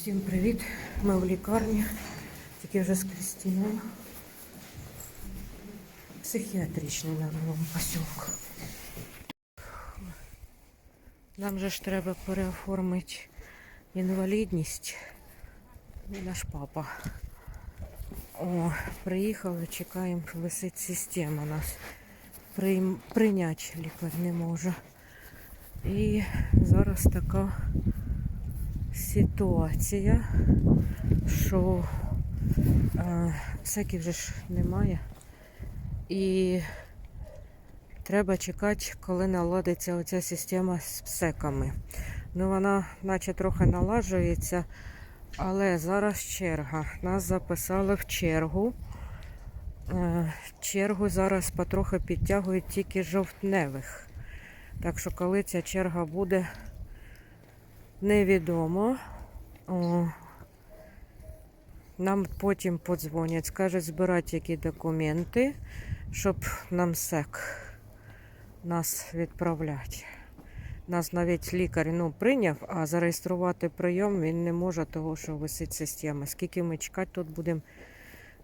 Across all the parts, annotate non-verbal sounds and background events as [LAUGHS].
Всім привіт! Ми в лікарні, тільки вже з Крістіною. Психіатричний на новому посілку. Нам же ж треба переоформити інвалідність. І наш папа. О, приїхали, чекаємо, висить система нас. Прийняти лікар не може. І зараз така ситуація, що е, всяких вже ж немає. І треба чекати, коли наладиться оця система з псеками. Ну, вона наче трохи налажується, але зараз черга. Нас записали в чергу. Е, чергу зараз потрохи підтягують тільки жовтневих. Так що, коли ця черга буде, невідомо. О, нам потім подзвонять, скажуть збирати які документи, щоб нам СЕК нас відправляти. Нас навіть лікар ну, прийняв, а зареєструвати прийом він не може, того що висить система. Скільки ми чекати тут будемо,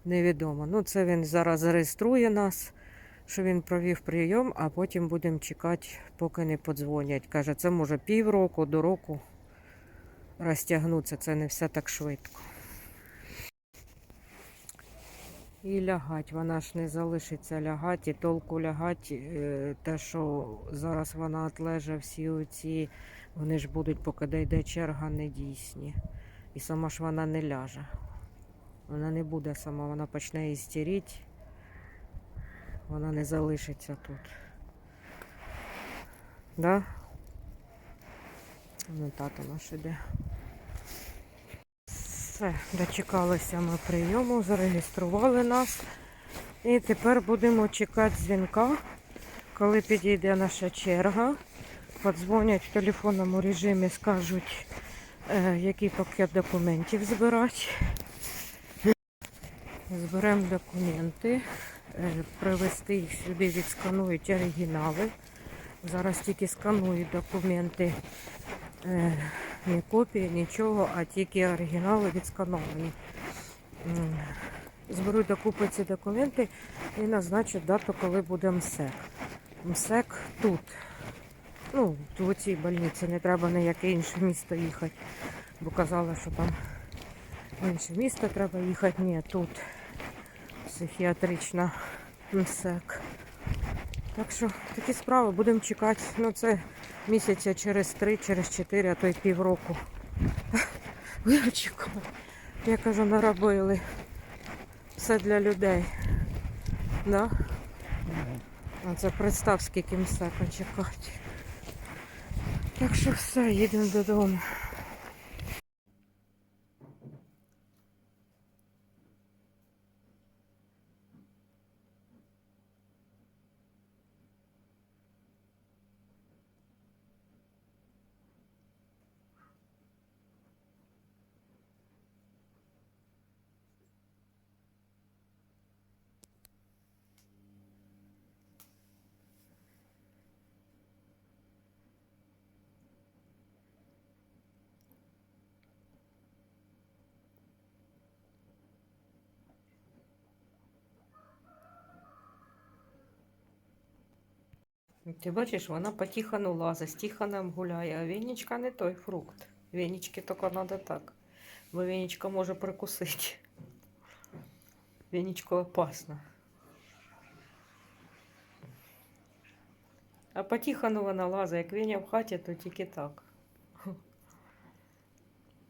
невідомо. Ну, це він зараз зареєструє нас, що він провів прийом, а потім будемо чекати, поки не подзвонять. Каже, це може півроку до року розтягнутися, це не все так швидко. І лягать, вона ж не залишиться лягати, і толку лягать, е, те, що зараз вона отлеже всі оці, вони ж будуть, поки дійде черга, недійсні. І сама ж вона не ляже. Вона не буде сама, вона почне істеріти, вона не залишиться тут. Да? Ну, тато наш іде. Все, дочекалися ми прийому, зареєстрували нас. І тепер будемо чекати дзвінка, коли підійде наша черга. Подзвонять в телефонному режимі, скажуть, е, який пакет документів збирати. Зберемо документи, е, привезти їх сюди, відсканують оригінали. Зараз тільки сканують документи. Е, не копії, нічого, а тільки оригінали відскановані. М, Зберуть докупи ці документи і назначать дату, коли буде МСЕК. МСЕК тут. Ну, в цій больниці не треба на яке інше місто їхати. Бо казали, що там в інше місто треба їхати. Ні, тут психіатрична МСЕК. Так що такі справи будемо чекати. Ну це місяця через три, через чотири, а то й півроку. Ви очікували. Я кажу, наробили. Все для людей. Да? А це представ, скільки міста чекати. Так що все, їдемо додому. Ти бачиш, вона потихану лазить, з тиханом гуляє, а Венечка не той фрукт. Венечки тільки треба так. Бо Венечка може прикусити. Венечку опасно. А потихану вона лазить, як Веня в хаті, то тільки так.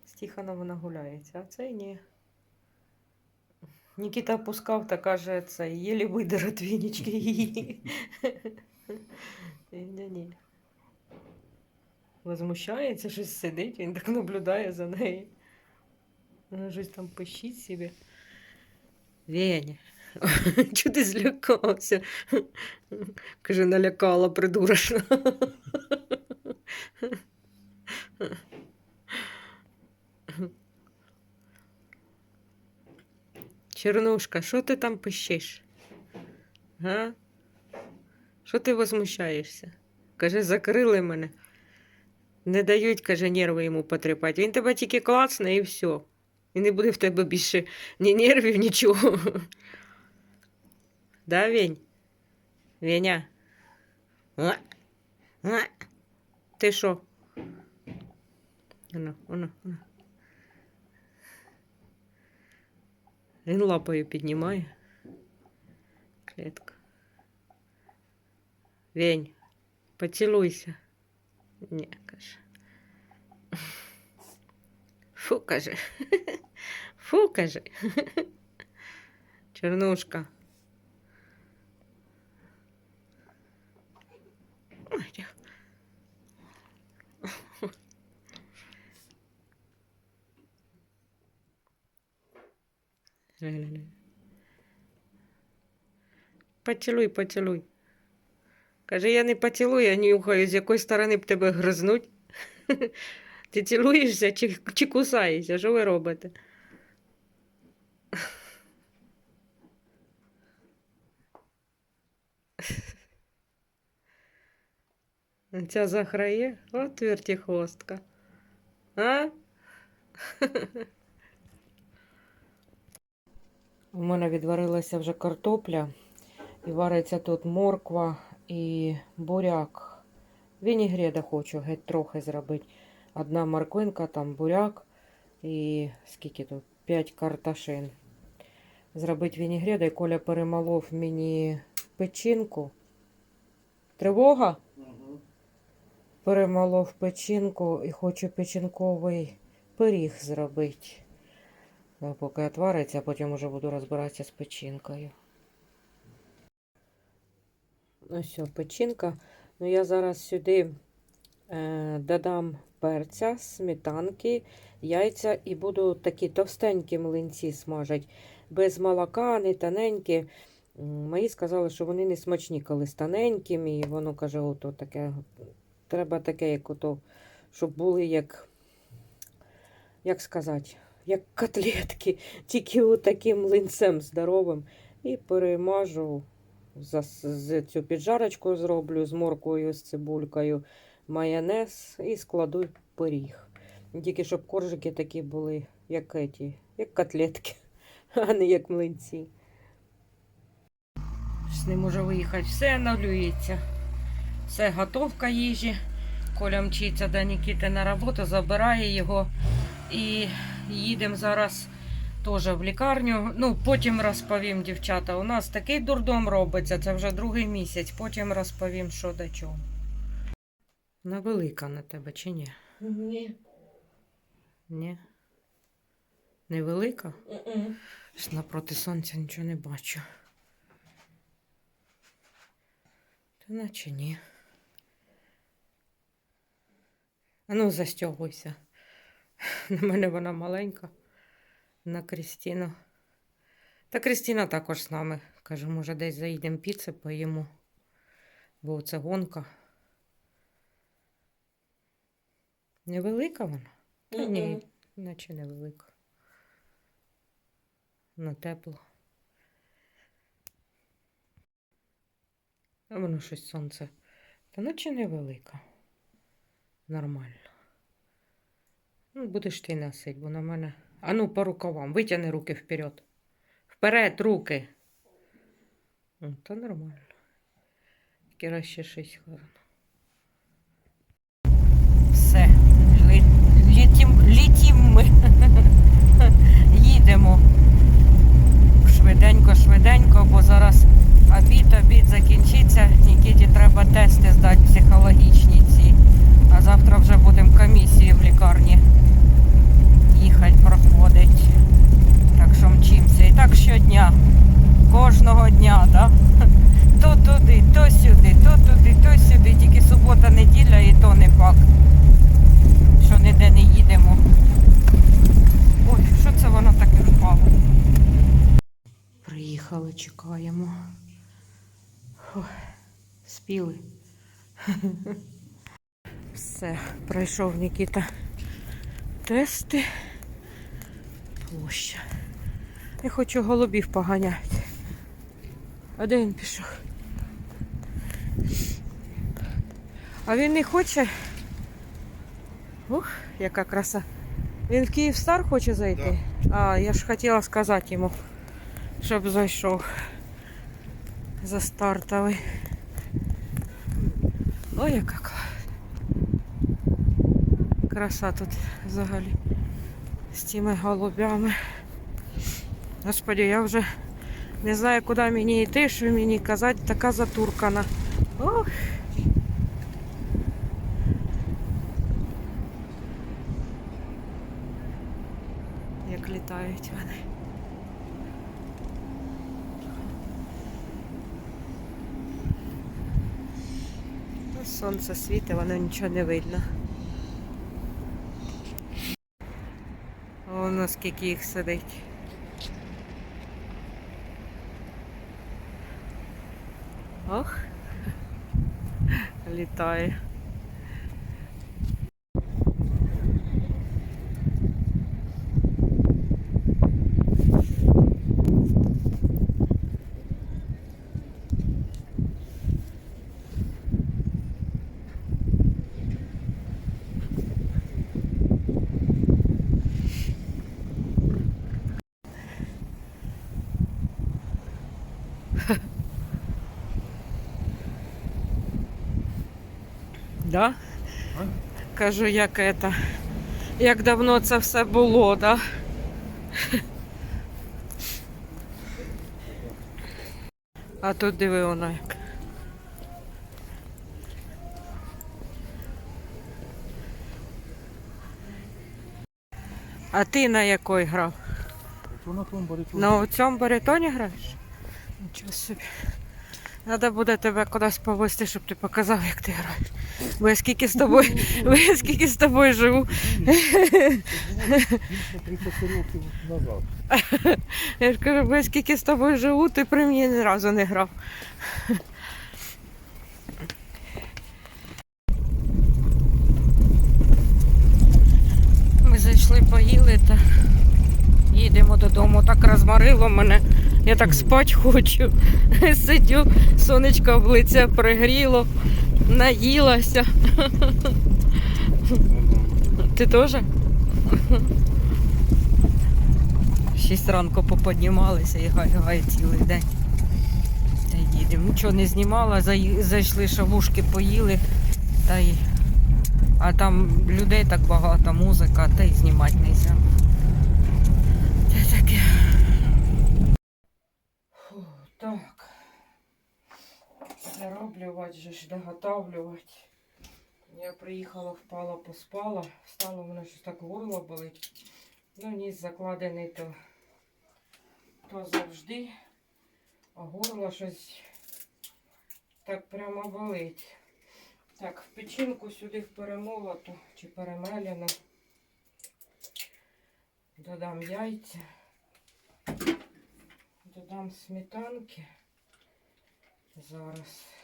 З вона гуляється, а цей ні. Нікіта опускав та каже, це єлі видер від Венечки її. Ні, ні. Возмущається, щось сидить, він так наблюдає за нею. Вона щось там пищить собі. Веня, [LAUGHS] чого ти злякався? Каже, налякала придурочно. Чернушка, що ти там пищиш? Га? Що ти возмущаєшся? Каже, закрили мене. Не дають, каже, нерви йому потріпати. Він тебе тільки клацне і все. І не буде в тебе більше ні нервів, нічого. Да, Вень? Веня? А? А? Ти що? Воно, воно, воно. Він лапою піднімає. Клетка. Вень, поцілуйся. Ні, каже. Фу, каже. Фу, каже. Чернушка. Ой, дя- Ля-ля-ля. Каже, я не поцілую, а нюхаю, з якої сторони б тебе гризнуть. [LAUGHS] Ти цілуєшся чи, чи кусаєшся? Що ви робите? [LAUGHS] Ця захрає? От вертихвостка. А? [LAUGHS] У мене відварилася вже картопля, і вариться тут морква і буряк. Вінігреда хочу геть трохи зробити. Одна морквинка, там буряк і скільки тут? 5 карташин. Зробити вінігреда, і Коля перемолов мені печінку. Тривога? Перемолов печінку і хочу печінковий пиріг зробити. Поки отвариться, а потім вже буду розбиратися з печінкою. Все, печінка. Ну я зараз сюди е, додам перця, сметанки, яйця і буду такі товстенькі млинці смажити. Без молока, не тоненькі. Мої сказали, що вони не смачні, коли з тоненьким, і воно каже, ото таке. Треба таке, як ото, щоб були як, як сказати, як котлетки, тільки отаким млинцем здоровим. І перемажу з цю піджарочку зроблю з морквою, з цибулькою, майонез і складу пиріг. Тільки щоб коржики такі були, як еті, як котлетки, [LAUGHS] а не як млинці. Ним може виїхати, все анулюється. Все, готовка їжі. Коля мчиться до Нікіти на роботу, забирає його і їдемо зараз теж в лікарню. Ну, потім розповім, дівчата. У нас такий дурдом робиться, це вже другий місяць. Потім розповім, що до чого. Вона велика на тебе чи ні? Ні. Ні. Невелика? Ж напроти сонця нічого не бачу. Та наче ні. А ну, застягуйся. На мене вона маленька. На Крістіну. Та Крістіна також з нами. Каже, може, десь заїдемо піци поїмо. Бо це гонка. Невелика вона? Та ні, наче невелика. На тепло. А воно щось сонце. Та наче невелика. Нормально. Ну, будеш ти носить, бо на мене. А ну, по рукавам. Витягни руки вперед. Вперед, руки. О, Та нормально. Краще щось гарно. Все. Літім, літім ми. [LAUGHS] Їдемо. Швиденько, швиденько, бо зараз обід, обід закінчиться. Нікіті треба тести здати психологічні ці. А завтра вже будемо комісії в лікарні їхати, проходить. Так що мчимося. І так щодня. Кожного дня, да? [LAUGHS] То туди, то сюди, то туди, то сюди. Тільки субота, неділя і то не факт. Що ніде не їдемо. Ой, що це воно таке впало? Приїхали, чекаємо. Ой, спіли. [LAUGHS] Все, пройшов Нікіта тести. Площа. Я хочу голубів поганяти. А де він пішов? А він не хоче Ух, яка краса. Він в Київстар хоче зайти? А, я ж хотіла сказати йому, щоб зайшов за стартовий. Ой, яка краса тут взагалі з цими голубями. Господи, я вже не знаю, куди мені йти, що мені казати, така затуркана. Ох. Як літають вони. Ну, Сонце світить, воно нічого не видно. Воно скільки їх сидить. Ох, літає. Да? А? Кажу, як это, як давно це все було, да? А тут диви воно як. А ти на якої грав? На тому баритоні? На цьому баритоні граєш? Нічого собі. Треба буде тебе кудись повезти, щоб ти показав, як ти граєш. Бо я скільки з тобою, бо я скільки з тобою живу. Більше 30 років назад. Я ж кажу, бо я скільки з тобою живу, ти при мені ні разу не грав. Ми зайшли, поїли та їдемо додому. Так розморило мене. Я так спать хочу. [LAUGHS] Сидю, сонечко в лице пригріло, наїлася. Ти теж? Шість ранку поподнімалися і гай-гай цілий день. Їдемо. Нічого не знімала, зайшли шавушки, поїли. Та й... А там людей так багато, музика, та й знімати не можна. Це таке. Фу, так. Зароблювати же ж, доготавлювати. Я приїхала, впала, поспала. Встала, в мене щось так горло болить. Ну, ніс закладений то, то завжди, а горло щось так прямо болить. Так, в печінку сюди в перемолоту чи перемелену. Додам яйця. Додам сметанки. Зараз.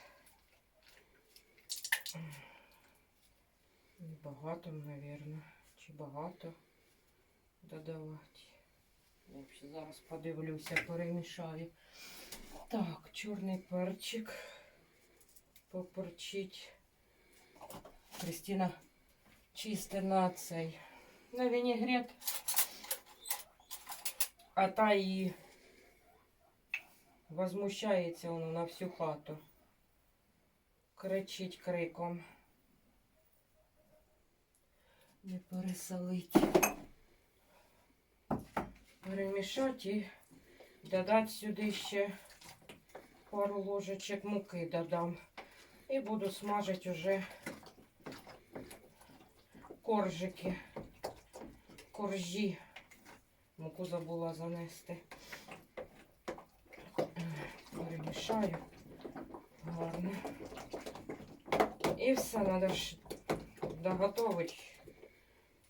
Багато, мабуть. Чи багато додавати. Я ще зараз подивлюся, перемішаю. Так, чорний перчик. Поперчить. Кристина чисте на цей. На вінігрет. А та і возмущається воно на всю хату. Кричить криком. Не пересолить. Перемішати і додати сюди ще пару ложечок муки додам. І буду смажити уже коржики, коржі. Муку забула занести. Перемішаю гарно. І все, треба ж доготовити.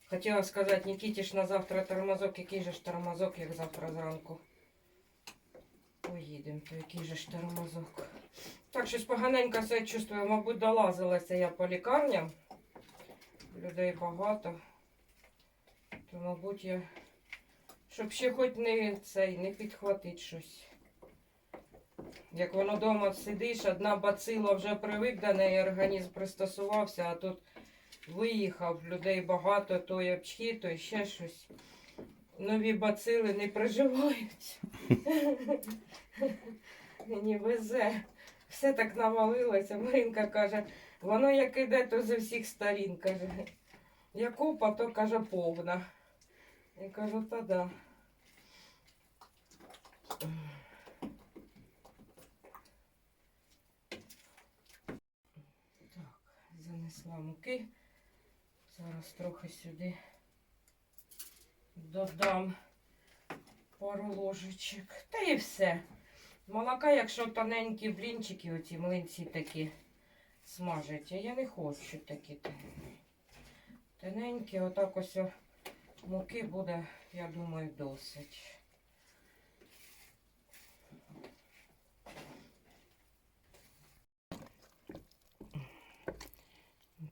Хотіла сказати, ж на завтра тормозок, який же ж тормозок, як завтра зранку. Поїдемо, то який же ж тормозок. Так, щось поганенько себе чувствую, мабуть, долазилася я по лікарням. Людей багато. То, мабуть, я. Щоб ще хоч не цей, не підхватить щось. Як воно вдома сидиш, одна бацила вже привик до неї, організм пристосувався, а тут виїхав, людей багато, то й обчхи, то ще щось. Нові бацили не приживаються. Мені везе. Все так навалилося. Маринка каже, воно як іде, то зі всіх сторін. каже. Як опа, то каже повна. Я кажу, та да. Так, занесла муки. Зараз трохи сюди додам пару ложечок. Та і все. Молока, якщо тоненькі блінчики, оці млинці такі смажать. А я не хочу такі. Тоненькі, отак ось муки буде, я думаю, досить.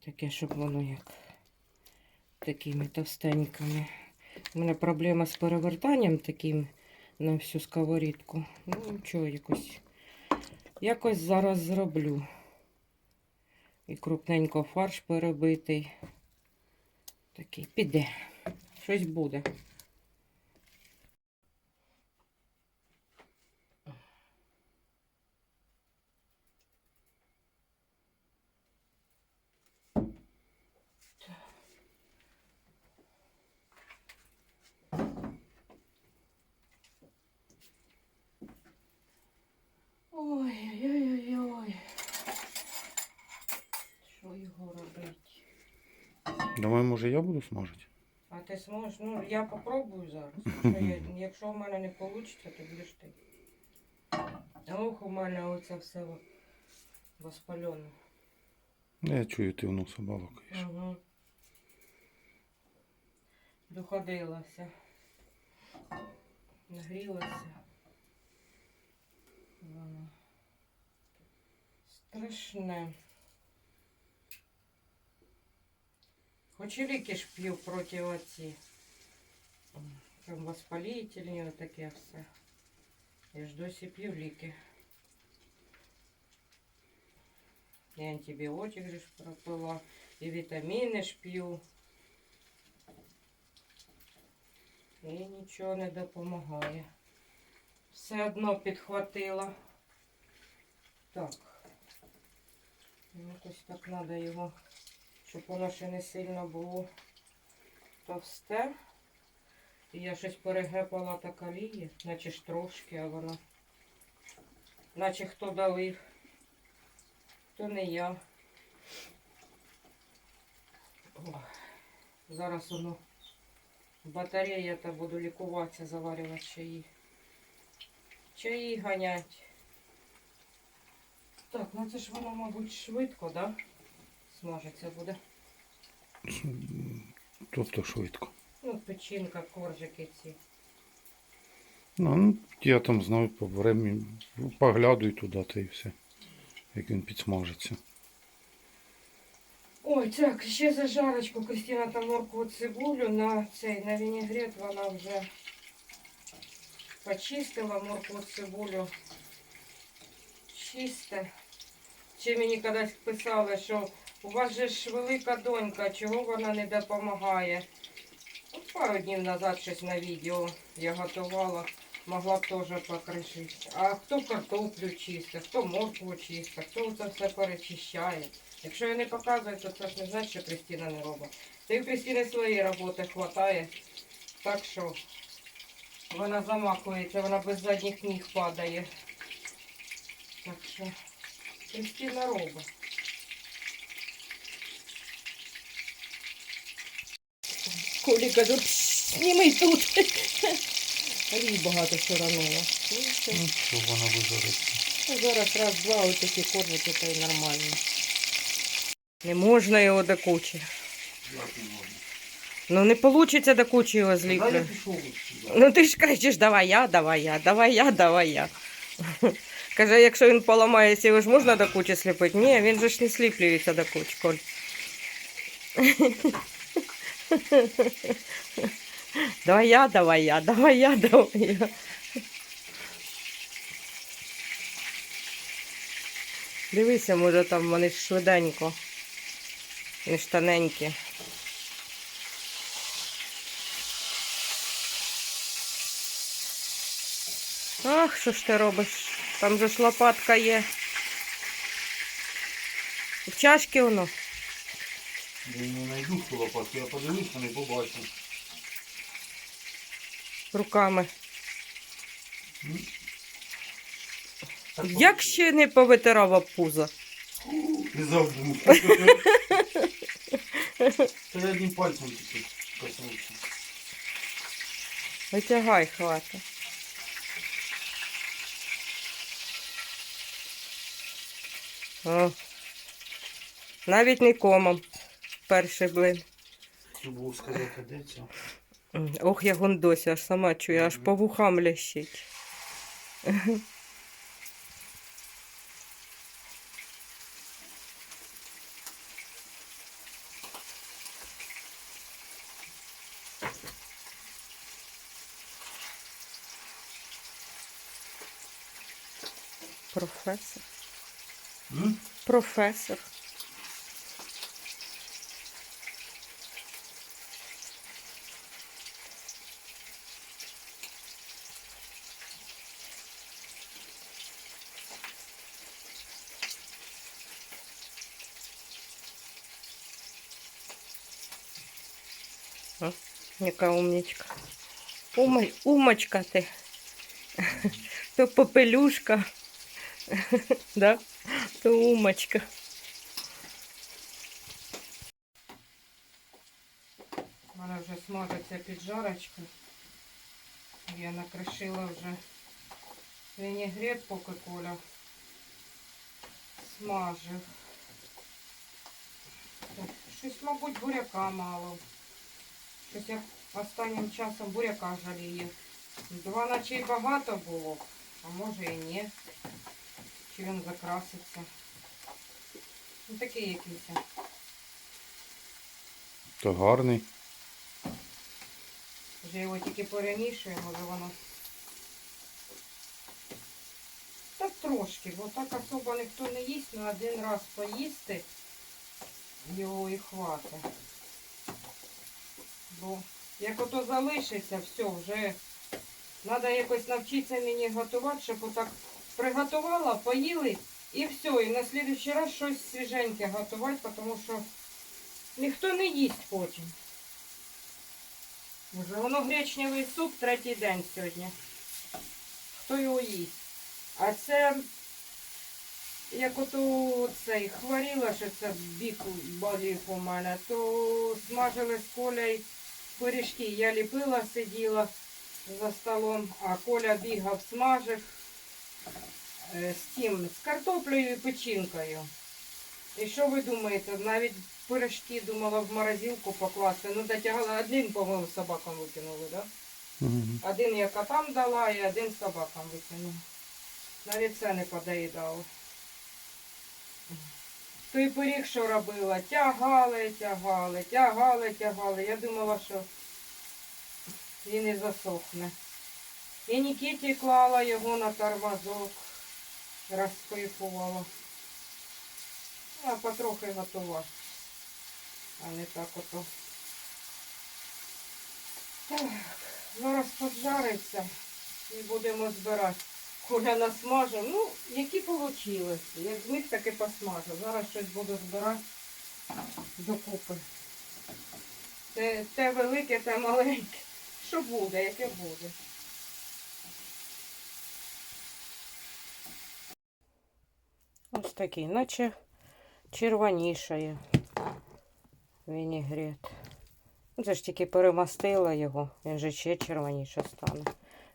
Таке, щоб воно як такими товстенькими. У мене проблема з перевертанням таким на всю сковорідку. Ну, нічого, якось, якось зараз зроблю. І крупненько фарш перебитий. Такий піде. Щось буде. Ой-ой-ой-ой. Що його робити? Давай, я? А ти зможеш? Ну, я попробую зараз. Якщо, я, якщо в мене не вийде, то будеш ти. Ох, у мене оце все во- воспалене. Я чую, ти в носа балакаєш. Угу. Доходилася. Нагрілася. Воно. Страшне. Хоч і ліки ж п'ю проти оці. Там воспалительні, таке все. Я ж досі п'ю ліки. І антибіотик же ж пропила, і вітаміни ж п'ю. І нічого не допомагає. Все одно підхватила. Так. Ну, Якось так треба його, щоб воно ще не сильно було товсте. І я щось перегепала та каліє, наче ж трошки, а воно. Наче хто долив. То не я. Ох, Зараз воно батарея та буду лікуватися, заварювати чаї. Чаї ганять. Так, ну це ж воно, мабуть, швидко, да? Смажиться буде. Тобто швидко. Ну, печінка, коржики ці. Ну, ну, я там знаю по времени, поглядуй туди та і все. Як він підсмажиться. Ой, так, ще зажарочку. Кристина там моркву цибулю на цей, на вінігрет вона вже почистила моркву цибулю. Чисте. Чи мені колись писали, що у вас же ж велика донька, чого вона не допомагає? От пару днів назад щось на відео я готувала, могла б теж покришити. А хто картоплю чистить, хто моркву чистить, хто це все перечищає. Якщо я не показую, то це ж не значить, що Кристина не робить. Та й у Кристини своєї роботи вистачає. Так що вона замахується, вона без задніх ніг падає. Так що Кристина робить. Колі каже, сніми тут. Олій багато все одно. Ну, що вона вижариться. Ну, зараз раз-два отакі коржики, то й нормально. Не можна його до кучі. Ну не вийде до кучі його зліпити. Ну ти ж кажеш, давай я, давай я, давай я, давай я. [LAUGHS] Каже, якщо він поламається, його ж можна до кучі сліпити? Ні, він же ж не сліплюється до кучі, Коль. [LAUGHS] [LAUGHS] Давай я, давай я, давай я, давай я. Дивися, може там вони ж швиденько. Ніж тоненькі. Ах, що ж ти робиш? Там же ж лопатка є. В чашки воно. Я не знайду ту лопатку, я подивлюся, не побачу. руками. Так, Як ще не повитирав об пузо? Не забув. [LAUGHS] Та я одним пальцем тільки коснувся. Витягай, хвата. О. Навіть не комом. Перший блин. Хотів сказати, де це? Ох, я гундосі, аж сама чую, аж по вухам лящить. Професор. Професор. О, яка умничка. Ума, умочка ти. То попелюшка. да? То умочка. У мене вже смажиться піджарочка. Я накришила вже вінігрет, поки Коля смажив. Щось, мабуть, буряка мало. Щось я останнім часом буряка жалію. Два наче й багато було, а може і ні. Чи він закраситься. Ну такий якийсь. То гарний. Вже його тільки перемішує, може воно. Так трошки, бо так особо ніхто не їсть, на один раз поїсти його і хватить. Бо як ото залишиться, все, вже треба якось навчитися мені готувати, щоб отак приготувала, поїли і все. І на слідуючий раз щось свіженьке готувати, тому що ніхто не їсть потім. Вже воно гречневий суп третій день сьогодні. Хто його їсть? А це, як ото цей хворіла, що це бік болів у мене, то смажили з Колею пиріжки. Я ліпила, сиділа за столом, а Коля бігав, смажив е, з тим, з картоплею і печінкою. І що ви думаєте, навіть пиріжки думала в морозилку покласти. Ну, дотягала один, по-моєму, собакам викинули, да? Мгм. Один я котам дала і один собакам викинула. Навіть це не подоїдало. Той пиріг, що робила, тягали, тягали, тягали, тягали. Я думала, що він і засохне. І Нікіті клала його на тормозок, розпихувала. А потрохи готова. А не так ото. Так, зараз поджариться і будемо збирати. Коля насмажив. Ну, які вийшли. Як зміг, так і посмажив. Зараз щось буду збирати докупи. Те, те велике, те маленьке. Що буде, яке буде. Ось такий, наче червонішає вінігрет. Це ж тільки перемастила його, він же ще червоніше стане.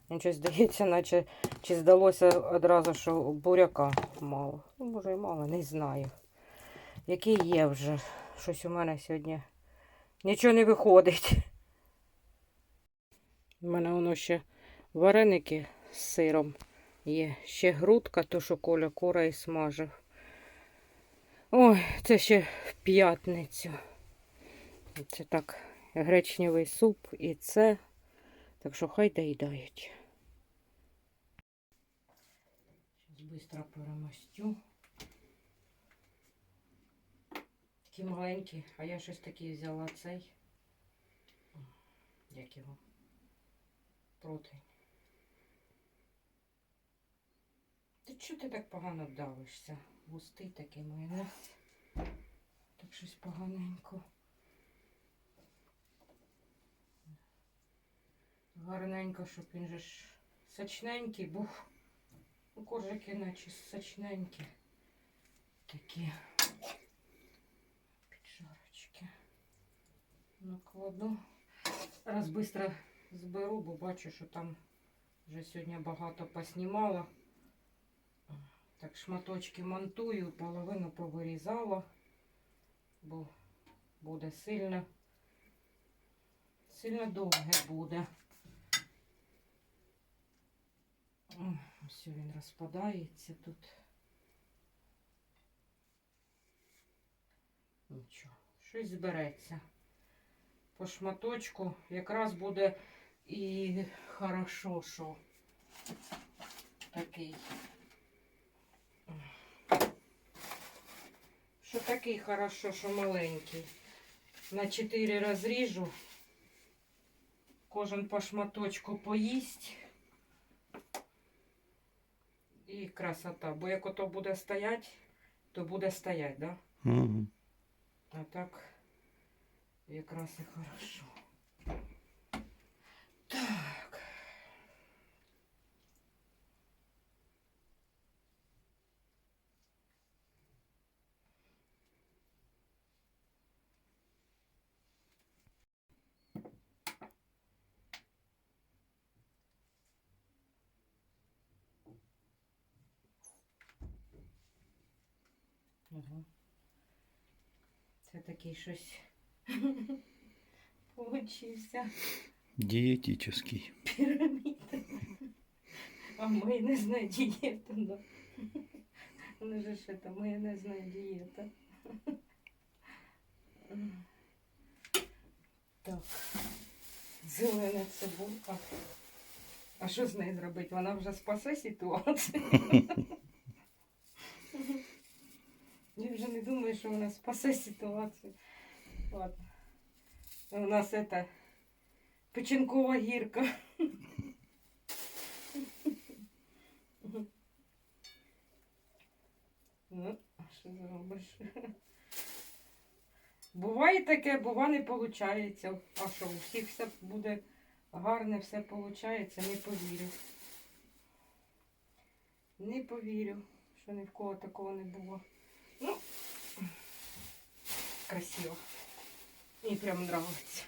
Мені щось здається, наче чи здалося одразу, що буряка мало. Ну, може і мало, не знаю. Який є вже. Щось у мене сьогодні нічого не виходить. У мене воно ще вареники з сиром є. Ще грудка, то що Коля кура і смажив. Ой, це ще в п'ятницю. Це так, гречневий суп і це. Так що хай доїдають. Зараз швидко перемастю. Такі маленькі, а я щось такий взяла цей. Як його? Противень. Ти чого ти так погано давишся? Густий такий майонез. Так щось поганенько. Гарненько, щоб він же ж сочненький був. Ну, коржики наче сочненькі. Такі піджарочки. Накладу. Раз швидко зберу, бо бачу, що там вже сьогодні багато поснімала. Так, шматочки монтую, половину повирізала, бо буде сильно, сильно довге буде. Ой, Ось він розпадається тут. Нічого, щось збереться. По шматочку якраз буде і хорошо, що такий. Що такий хорошо, що маленький. На 4 розріжу. Кожен по шматочку поїсть. І красота. Бо як ото буде стоять, то буде стоять, да? Угу. А так якраз і хорошо. Так. Ага. Це такий щось получився Дієтичний. піраміда. А майонезна дієта, да. Ну же ж это майонезна дієта. Так. Зелена цибулька. А що з нею зробити? Вона вже спасе ситуацію. Я вже не думаю, що вона спасе ситуацію. Ладно. У нас это печінкова гірка. Ну, що зробиш? Буває таке, бува не виходить. А що, у всіх все буде гарне, все виходить, не повірю. Не повірю, що ні в кого такого не було. Ну, красиво. Мені прям нравиться.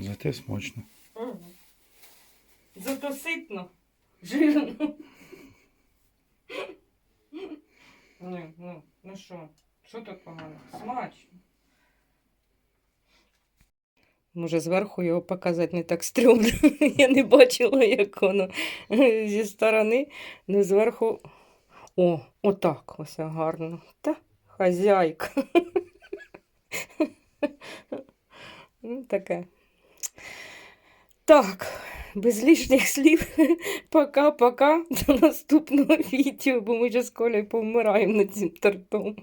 Зате смачно. Мгм. Зато ситно, жирно. Ну, ну, ну що, що тут погано? Смачно. Може, зверху його показати не так стрьомно. [LAUGHS] Я не бачила, як воно зі сторони, не зверху. О, отак ось гарно. Та хазяйка. [LAUGHS] Ну, таке. Так, без лишніх слів. Пока-пока. До наступного [LAUGHS] відео, бо ми вже з Колею повмираємо над цим тортом.